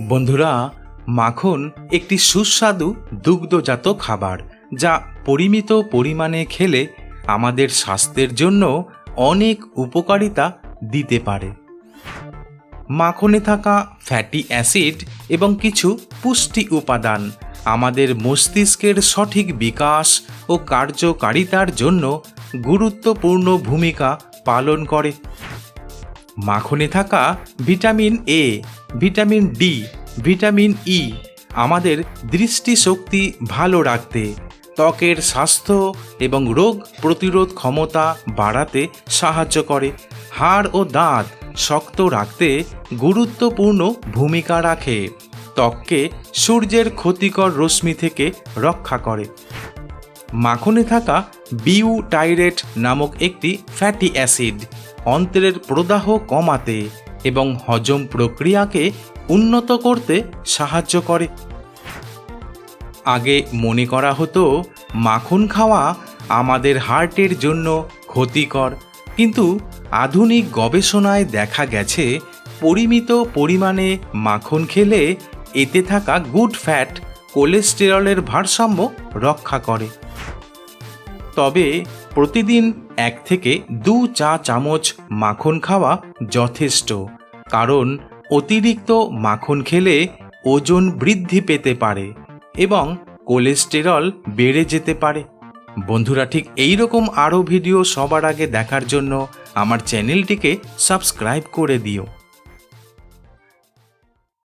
বন্ধুরা, মাখন একটি সুস্বাদু দুগ্ধজাত খাবার যা পরিমিত পরিমাণে খেলে আমাদের স্বাস্থ্যের জন্য অনেক উপকারিতা দিতে পারে। মাখনে থাকা ফ্যাটি অ্যাসিড এবং কিছু পুষ্টি উপাদান আমাদের মস্তিষ্কের সঠিক বিকাশ ও কার্যকারিতার জন্য গুরুত্বপূর্ণ ভূমিকা পালন করে। মাখনে থাকা vitamin A vitamin D vitamin E আমাদের দৃষ্টিশক্তি ভালো রাখতে, ত্বকের স্বাস্থ্য এবং রোগ প্রতিরোধ ক্ষমতা বাড়াতে সাহায্য করে। হাড় ও দাঁত শক্ত রাখতে গুরুত্বপূর্ণ ভূমিকা রাখে। ত্বককে সূর্যের ক্ষতিকর রশ্মি থেকে রক্ষা করে। মাখনে থাকা বিউটাইরেট নামক একটি ফ্যাটি অ্যাসিড অন্ত্রের প্রদাহ কমাতে এবং হজম প্রক্রিয়াকে উন্নত করতে সাহায্য করে। আগে মনে করা হতো, মাখন খাওয়া আমাদের হার্টের জন্য ক্ষতিকর। কিন্তু আধুনিক গবেষণায় দেখা গেছে, পরিমিত পরিমাণে মাখন খেলে এতে থাকা গুড ফ্যাট কোলেস্টেরলের ভারসাম্য রক্ষা করে। তবে প্রতিদিন এক থেকে দু চা চামচ মাখন খাওয়া যথেষ্ট। কারণ অতিরিক্ত মাখন খেলে ওজন বৃদ্ধি পেতে পারে এবং কোলেস্টেরল বেড়ে যেতে পারে। বন্ধুরা, ঠিক এই রকম আরও ভিডিও সবার আগে দেখার জন্য আমার চ্যানেলটিকে সাবস্ক্রাইব করে দিও।